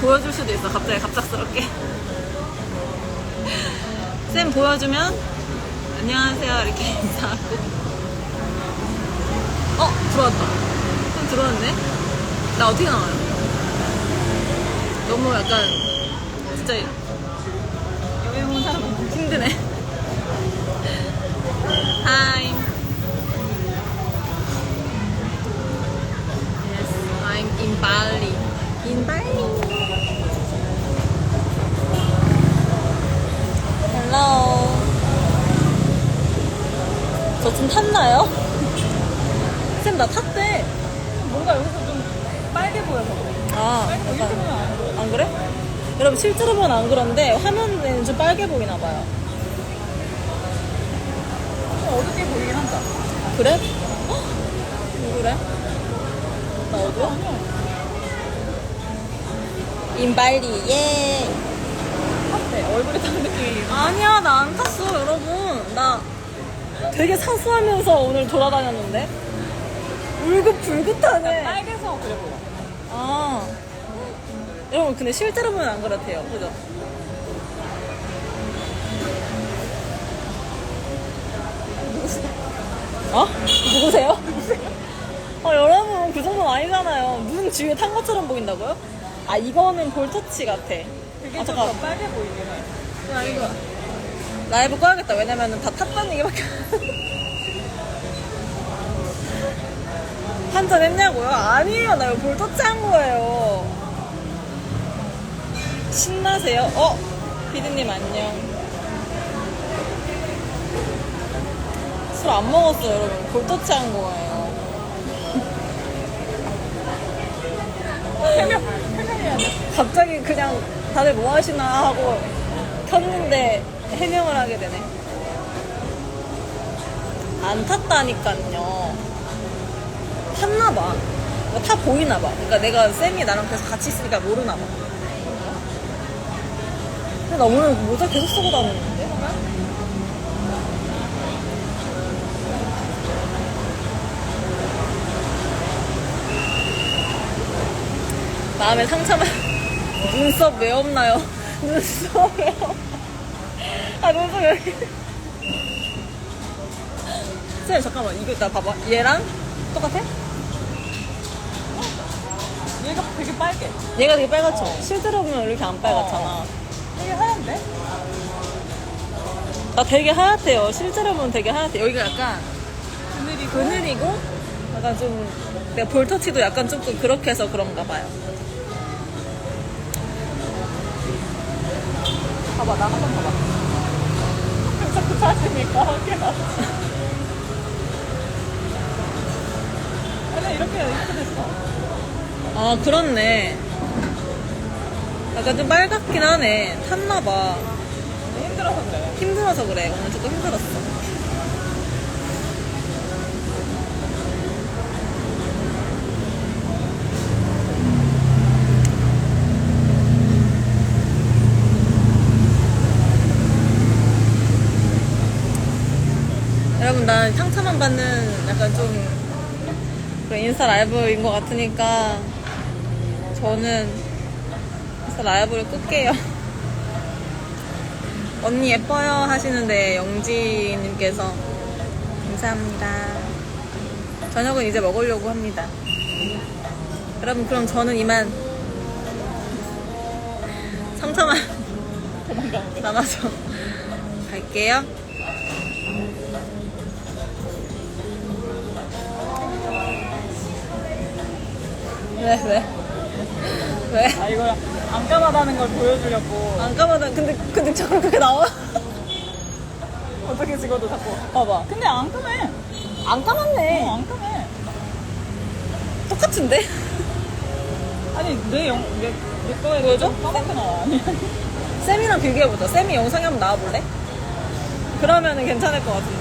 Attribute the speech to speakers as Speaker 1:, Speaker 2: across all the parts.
Speaker 1: 보여줄 수도 있어. 갑자기 갑작스럽게. 쌤 보여주면 안녕하세요 이렇게 인사하고. 어 들어왔다. 쌤 들어왔네. 나 어떻게 나와요? 너무 약간 진짜 여기 온 사람 힘드네. Hi. Yes, I'm in Bali. In Bali. Hello. 저좀 탔나요? 쌤, 나 탔대.
Speaker 2: 뭔가 여기서 좀 빨개 보여서 그래.
Speaker 1: 아,
Speaker 2: 빨개
Speaker 1: 약간.
Speaker 2: 보면 안
Speaker 1: 그래? 여러분, 실제로 보면 안 그런데, 화면에는 좀 빨개 보이나 봐요.
Speaker 2: 좀 어둡게 보이긴 한다.
Speaker 1: 그래? 헉, 누구래? 나 어디야? 인발리, 예.
Speaker 2: 탔대. 얼굴에 탄 느낌이.
Speaker 1: 아니야, 나 안 탔어, 여러분. 나 되게 사수하면서 오늘 돌아다녔는데? 울긋불긋하네.
Speaker 2: 빨개서 그래 보여.
Speaker 1: 아. 여러분, 근데 실제로 보면 안 그렇대요. 그죠? 어? 누구세요? 어, 여러분, 그 정도는 아니잖아요. 눈 뒤에 탄 것처럼 보인다고요? 아, 이거는 볼터치 같아.
Speaker 2: 그게
Speaker 1: 아,
Speaker 2: 좀
Speaker 1: 잠깐.
Speaker 2: 더 빨개 보이긴 해.
Speaker 1: 야, 이거. 라이브 꺼야겠다. 왜냐면은 다 탔다는 얘기밖에 안 한잔 했냐고요? 아니에요. 나 이거 볼터치 한 거예요. 신나세요? 어? 피디님 안녕. 술 안 먹었어요, 여러분. 볼터치 한 거예요.
Speaker 2: 해명, 해명해야 돼.
Speaker 1: 갑자기 그냥 다들 뭐 하시나 하고 켰는데 해명을 하게 되네. 안 탔다니까요. 탔나봐. 타 보이나 봐. 그러니까 내가 쌤이 나랑 계속 같이 있으니까 모르나 봐. 근데 나 오늘 모자 계속 쓰고 다니는데? 마음에 상처만 눈썹 왜 없나요? 눈썹 왜 없... 아 눈썹 여기 쌤 잠깐만 이거 나 봐봐 얘랑 똑같아?
Speaker 2: 얘가 되게 빨개.
Speaker 1: 얘가 되게 빨갛죠? 실제로 보면 이렇게 안 빨갛잖아
Speaker 2: 되게 하얀데?
Speaker 1: 나 되게 하얗대요 실제로 보면 되게 하얗대 여기가 약간
Speaker 2: 그늘이
Speaker 1: 그늘이고 약간 좀 내가 볼터치도 약간 조금 그렇게 해서 그런가 봐요
Speaker 2: 봐봐, 나 한번 봐봐. 어깨 나. 아니, 이렇게, 이렇게 됐어.
Speaker 1: 아 그렇네 약간 좀 빨갛긴 하네 탔나봐
Speaker 2: 힘들어서 그래.
Speaker 1: 힘들어서 그래. 오늘 조금 힘들었어. 난 상처만 받는 약간 좀 그런 인스타 라이브인 것 같으니까 저는 인스타 라이브를 끌게요. 언니 예뻐요 하시는데 영지님께서 감사합니다. 저녁은 이제 먹으려고 합니다. 여러분 그럼 저는 이만 상처만 남아서 갈게요. 왜 왜? 왜?
Speaker 2: 아, 이거 안 까마다는 걸 보여주려고.
Speaker 1: 안 까마다 근데 근데 자꾸 그게 나와?
Speaker 2: 어떻게 찍어도 자꾸.
Speaker 1: 봐봐.
Speaker 2: 근데 안 까매.
Speaker 1: 안 까맣네.
Speaker 2: 어, 안 까매.
Speaker 1: 똑같은데?
Speaker 2: 아니, 내 영, 내, 내 거에
Speaker 1: 보여줘?
Speaker 2: 까맣게 나와. 아니.
Speaker 1: 쌤이랑 비교해보자. 쌤이 영상에 한번 나와볼래? 그러면은 괜찮을 것 같은데.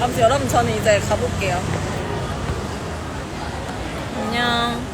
Speaker 1: 아무튼 여러분 저는 이제 가볼게요. 안녕.